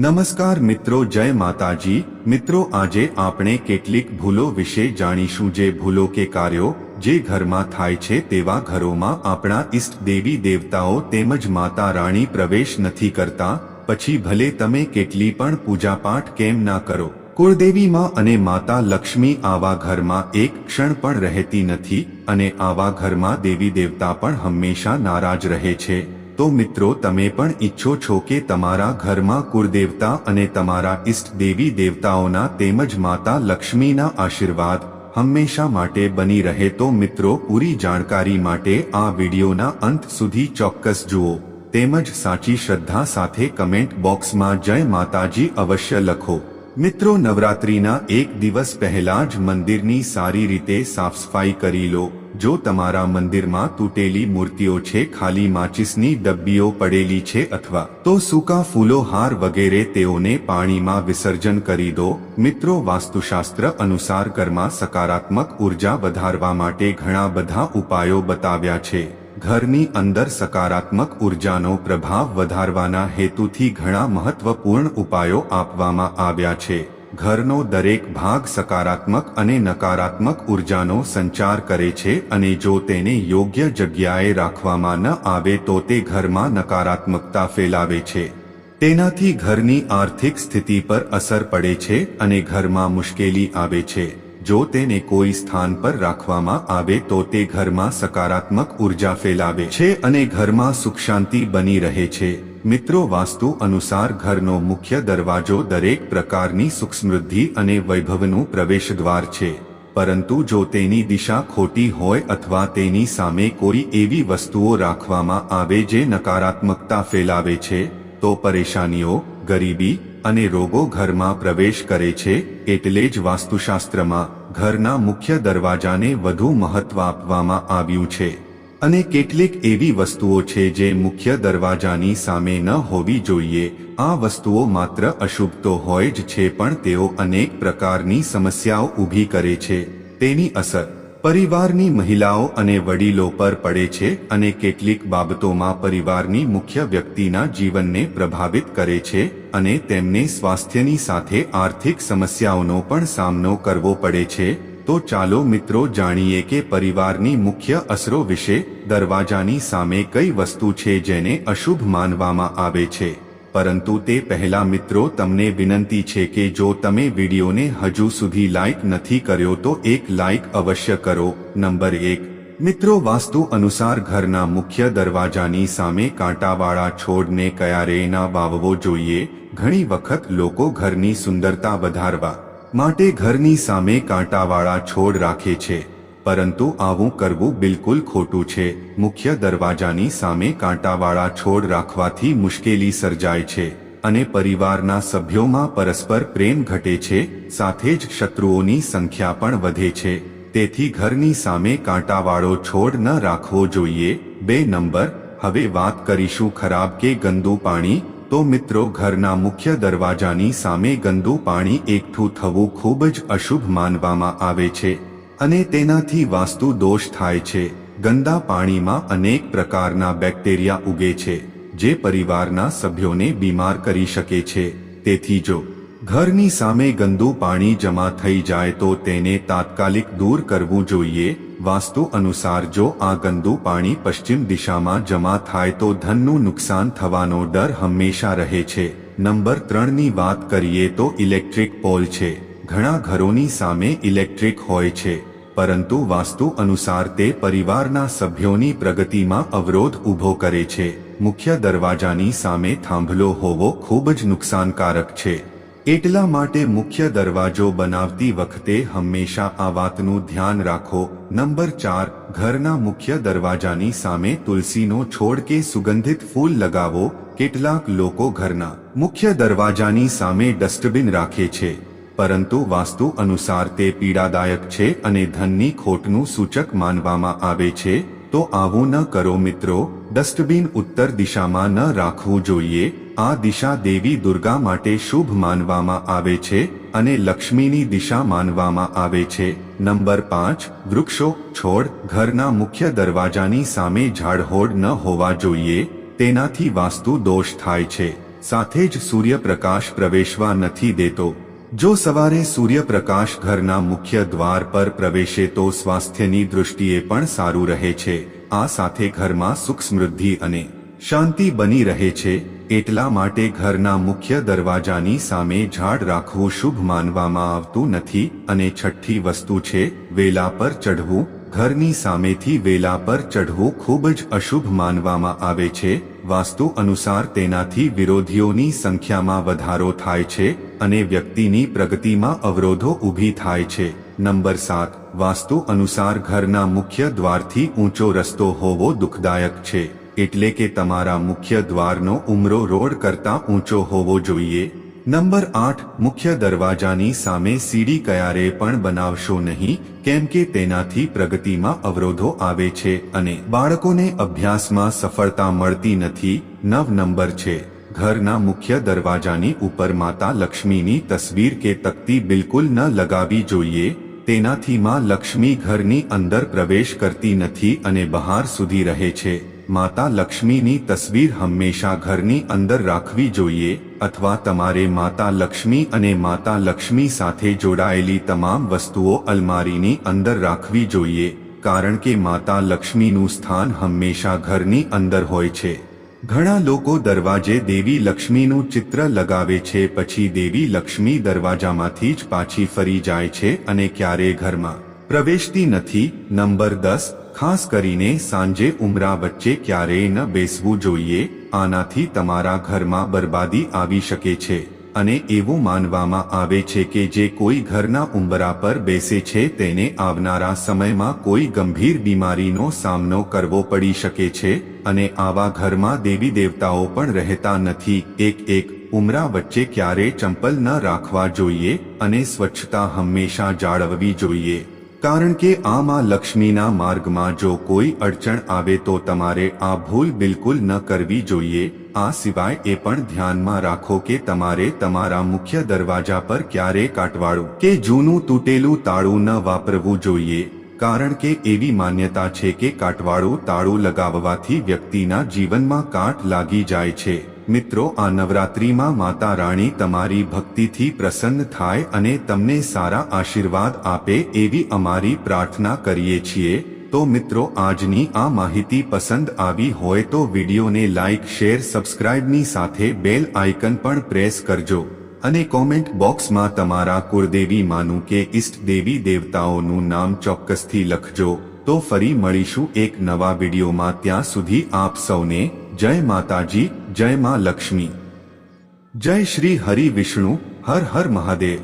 નમસ્કાર મિત્રો, જય માતાજી. મિત્રો, આજે આપણે કેટલીક ભૂલો વિશે જાણીશું. જે ભૂલો કે કાર્યો જે ઘરમાં થાય છે તેવા ઘરોમાં આપણા ઈષ્ટ દેવી દેવતાઓ તેમજ માતા રાણી પ્રવેશ નથી કરતા. પછી ભલે તમે કેટલી પણ પૂજાપાઠ કેમ ના કરો. કુળદેવીમાં અને માતા લક્ષ્મી આવા ઘરમાં એક ક્ષણ પણ રહેતી નથી અને આવા ઘરમાં દેવી દેવતા પણ હંમેશા નારાજ રહે છે. તો મિત્રો, તમે પણ ઈચ્છો છો કે તમારા ઘરમાં કુળદેવતા અને તમારા ઈષ્ટ દેવી દેવતાઓના તેમજ માતા લક્ષ્મીના આશીર્વાદ હંમેશા માટે બની રહે તો મિત્રો, પૂરી જાણકારી માટે આ વિડીયોના અંત સુધી ચોક્કસ જુઓ. તેમજ સાચી શ્રદ્ધા સાથે કમેન્ટ બોક્સમાં જય માતાજી અવશ્ય લખો. મિત્રો, નવરાત્રીના એક દિવસ પહેલા જ મંદિરની સારી રીતે સાફસફાઈ કરી લો. જો તમારા મંદિરમાં તૂટેલી મૂર્તિઓ છે, ખાલી માચિસની ડબ્બીઓ પડેલી છે અથવા તો સૂકા ફૂલો, હાર વગેરે તેઓને પાણીમાં વિસર્જન કરી દો. મિત્રો, વાસ્તુશાસ્ત્ર અનુસાર ઘરમાં સકારાત્મક ઊર્જા વધારવા માટે ઘણા બધા ઉપાયો બતાવ્યા છે. ઘરની અંદર સકારાત્મક ઉર્જાનો પ્રભાવ વધારવાના હેતુથી ઘણા મહત્વપૂર્ણ ઉપાયો આપવામાં આવ્યા છે. ઘરનો દરેક ભાગ સકારાત્મક અને નકારાત્મક ઉર્જાનો સંચાર કરે છે અને જો તેને યોગ્ય જગ્યાએ રાખવામાં ન આવે તો તે ઘરમાં નકારાત્મકતા ફેલાવે છે. તેનાથી ઘરની આર્થિક સ્થિતિ પર અસર પડે છે અને ઘરમાં મુશ્કેલી આવે છે. જો તેને કોઈ સ્થાન પર રાખવામાં આવે તો તે ઘરમાં સકારાત્મક ઊર્જા ફેલાવે છે અને ઘરમાં સુખ શાંતિ બની રહે છે. મિત્રો, વાસ્તુ અનુસાર ઘરનો મુખ્ય દરવાજો દરેક પ્રકારની સુખ સમૃદ્ધિ અને વૈભવનું પ્રવેશદ્વાર છે. પરંતુ જો તેની દિશા ખોટી હોય અથવા તેની સામે કોઈ એવી વસ્તુઓ રાખવામાં આવે જે નકારાત્મકતા ફેલાવે છે, તો પરેશાનીઓ, ગરીબી અને રોગો ઘરમાં પ્રવેશ કરે છે, એટલે જ વાસ્તુશાસ્ત્રમાં ઘરના મુખ્ય દરવાજાને વધુ મહત્વ આપવામાં આવ્યું છે. અને કેટલીક એવી વસ્તુઓ છે જે મુખ્ય દરવાજાની સામે ન હોવી જોઈએ. આ વસ્તુઓ માત્ર અશુભ તો હોય જ છે પણ તેઓ અનેક પ્રકારની સમસ્યાઓ ઊભી કરે છે. તેની અસર પરિવારની મહિલાઓ અને વડીલો પર પડે છે અને કેટલીક બાબતોમાં પરિવારની મુખ્ય વ્યક્તિના જીવનને પ્રભાવિત કરે છે અને તેમને સ્વાસ્થ્યની સાથે આર્થિક સમસ્યાઓનો પણ સામનો કરવો પડે છે. તો ચાલો મિત્રો જાણીએ કે પરિવારની મુખ્ય અસરો વિશે દરવાજાની સામે કઈ વસ્તુ છે જેને અશુભ માનવામાં આવે છે. પરંતુ તે પહેલા મિત્રો તમને વિનંતી છે કે જો તમે વિડીયોને હજુ સુધી લાઇક નથી કર્યો તો એક લાઇક અવશ્ય કરો. નંબર એક. મિત્રો વાસ્તુ અનુસાર ઘરના મુખ્ય દરવાજાની સામે કાંટાવાળા છોડને કયારેના વાવવો જોઈએ? ઘણી વખત લોકો ઘરની સુંદરતા વધારવા માટે ઘરની સામે કાંટાવાળા છોડ રાખે છે, પરંતુ આવું કરવું બિલકુલ ખોટું છે. મુખ્ય દરવાજાની સામે કાંટાવાળા છોડ રાખવાથી મુશ્કેલી સર્જાય છે અને પરિવારના સભ્યોમાં પરસ્પર પ્રેમ ઘટે છે, સાથે જ શત્રુઓની સંખ્યા પણ વધે છે. તેથી ઘરની સામે કાંટાવાળો છોડ ન રાખવો જોઈએ. બે નંબર, હવે વાત કરીશું ખરાબ કે ગંદુ પાણી તો મિત્રો ઘરના મુખ્ય દરવાજાની સામે ગંદુ પાણી એકઠું થવું ખૂબ જ અશુભ માનવામાં આવે છે અને તેનાથી વાસ્તુ દોષ થાય છે. ગંદા પાણીમાં અનેક પ્રકારના બેક્ટેરિયા ઉગે છે, જે પરિવારના સભ્યોને બીમાર કરી શકે છે. તેથી જો ઘરની સામે ગંદુ પાણી જમા થઈ જાય તો તેને તાત્કાલિક દૂર કરવું જોઈએ વાસ્તુ અનુસાર જો આ ગંદુ પાણી પશ્ચિમ દિશામાં જમા થાય તો ધનનું નુકસાન થવાનો ડર હંમેશા રહે છે. નંબર ત્રણની વાત કરીએ તો ઇલેક્ટ્રિક પોલ છે. ઘણા ઘરોની સામે ઇલેક્ટ્રિક હોય છે. પરંતુ વાસ્તુ અનુસાર તે પરિવારના સભ્યોની પ્રગતિમાં અવરોધ ઊભો કરે છે. મુખ્ય દરવાજાની સામે થાંભલો હોવો ખૂબ જ નુકસાનકારક છે. એટલા માટે મુખ્ય દરવાજો બનાવતી વખતે હંમેશા આ વાતનું ધ્યાન રાખો. નંબર ચાર, ઘરના મુખ્ય દરવાજાની સામે તુલસીનો છોડ કે સુગંધિત ફૂલ લગાવો. કેટલાક લોકો ઘરના મુખ્ય દરવાજાની સામે ડસ્ટબિન રાખે છે, પરંતુ વાસ્તુ અનુસાર તે પીડાદાયક છે અને ધનની ખોટનું સૂચક માનવામાં આવે છે. તો આવું ન કરો મિત્રો, ડસ્ટબિન ઉત્તર દિશામાં ન રાખવું જોઈએ. આ દિશા દેવી દુર્ગા માટે શુભ માનવામાં આવે છે અને લક્ષ્મીની દિશા માનવામાં આવે છે. નંબર પાંચ, વૃક્ષો, છોડ, ઘરના મુખ્ય દરવાજાની સામે ઝાડહોડ ન હોવા જોઈએ, તેનાથી વાસ્તુ દોષ થાય છે. સાથે જ સૂર્યપ્રકાશ પ્રવેશવા નથી દેતો. જો સવારે સૂર્યપ્રકાશ ઘરના મુખ્ય દ્વાર પર પ્રવેશે તો સ્વાસ્થ્યની દૃષ્ટિએ પણ સારું રહે છે. આ સાથે ઘરમાં સુખ સમૃદ્ધિ અને શાંતિ બની રહે છે. એટલા માટે ઘરના મુખ્ય દરવાજાની સામે ઝાડ રાખવું શુભ માનવામાં આવતું નથી અને છઠ્ઠી વસ્તુ છે, વેલા પર ચઢવું. ઘરની સામેથી વેલા પર ચઢવું ખૂબ જ અશુભ માનવામાં આવે છે. વાસ્તુ અનુસાર તેનાથી વિરોધીઓની સંખ્યામાં વધારો થાય છે અને વ્યક્તિની પ્રગતિમાં અવરોધો ઊભી થાય છે. નંબર સાત. વાસ્તુ અનુસાર ઘરના મુખ્ય દ્વારથી ઊંચો રસ્તો હોવો દુઃખદાયક છે. એટલે કે તમારા મુખ્ય દ્વારનો ઉમરો રોડ કરતાં ઊંચો હોવો જોઈએ. નંબર આઠ, મુખ્ય દરવાજાની સામે સીડી ક્યારે પણ બનાવશો નહીં, કેમ કે તેનાથી પ્રગતિમાં અવરોધો આવે છે અને બાળકોને અભ્યાસમાં સફળતા મળતી નથી. નવ નંબર છે, ઘરના મુખ્ય દરવાજાની ઉપર માતા લક્ષ્મીની તસવીર કે તકતી બિલકુલ ન લગાવી જોઈએ. તેનાથી માં લક્ષ્મી ઘરની અંદર પ્રવેશ કરતી નથી અને બહાર સુધી રહે છે. માતા લક્ષ્મીની તસવીર હંમેશા ઘરની અંદર રાખવી જોઈએ અથવા તમારે માતા લક્ષ્મી અને માતા લક્ષ્મી સાથે જોડાયેલી તમામ વસ્તુઓ અલમારીની અંદર રાખવી જોઈએ, કારણ કે માતા લક્ષ્મીનું સ્થાન હંમેશા ઘરની અંદર હોય છે. ઘણા લોકો દરવાજે દેવી લક્ષ્મીનું ચિત્ર લગાવે છે પછી દેવી લક્ષ્મી દરવાજામાંથી જ પાછી ફરી જાય છે અને ક્યારે ઘરમાં પ્રવેશતી નથી. નંબર દસ ખાસ કરીને સાંજે ઉમરા વચ્ચે ક્યારેય ન બેસવું જોઈએ, આનાથી તમારા ઘરમાં બરબાદી આવી શકે છે. અને એવું માનવામાં આવે છે કે જે કોઈ ઘરના ઉંબરા પર બેસે છે તેને આવનારા સમયમાં કોઈ ગંભીર બીમારીનો સામનો કરવો પડી શકે છે અને આવા ઘરમાં દેવી દેવતાઓ પણ રહેતા નથી. એક એક ઉમરા વચ્ચે ક્યારે ચંપલ ન રાખવા જોઈએ અને સ્વચ્છતા હંમેશા જાળવવી જોઈએ. કારણ કે આ માં લક્ષ્મીના માર્ગમાં જો કોઈ અડચણ આવે તો તમારે આ ભૂલ બિલકુલ ન કરવી જોઈએ. આ સિવાય એ પણ ધ્યાનમાં રાખો કે તમારે તમારા મુખ્ય દરવાજા પર ક્યારે કાટવાળું કે જૂનું તૂટેલું તાળું ન વાપરવું જોઈએ. કારણ કે એવી માન્યતા છે કે કાટવાળું તાળું લગાવવાથી વ્યક્તિના જીવનમાં કાટ લાગી જાય છે. મિત્રો, આ નવરાત્રિમાં માતા રાણી તમારી ભક્તિથી પ્રસન્ન થાય અને તમને સારા આશીર્વાદ આપે એવી અમારી પ્રાર્થના કરીએ છીએ. તો મિત્રો, આજની આ માહિતી પસંદ આવી હોય તો વિડીયોને લાઇક, શેર, સબસ્ક્રાઇબની સાથે બેલ આઇકન પણ પ્રેસ કરજો. અને કોમેન્ટ બોક્સમાં તમારા કુળદેવી માનું કે ઇષ્ટ દેવી દેવતાઓનું નામ ચોક્કસથી લખજો. તો ફરી મળીશું એક નવા વિડીયોમાં. ત્યાં સુધી આપ સૌને જય માતાજી જય મા લક્ષ્મી. જય શ્રી હરિ વિષ્ણુ હર હર મહાદેવ.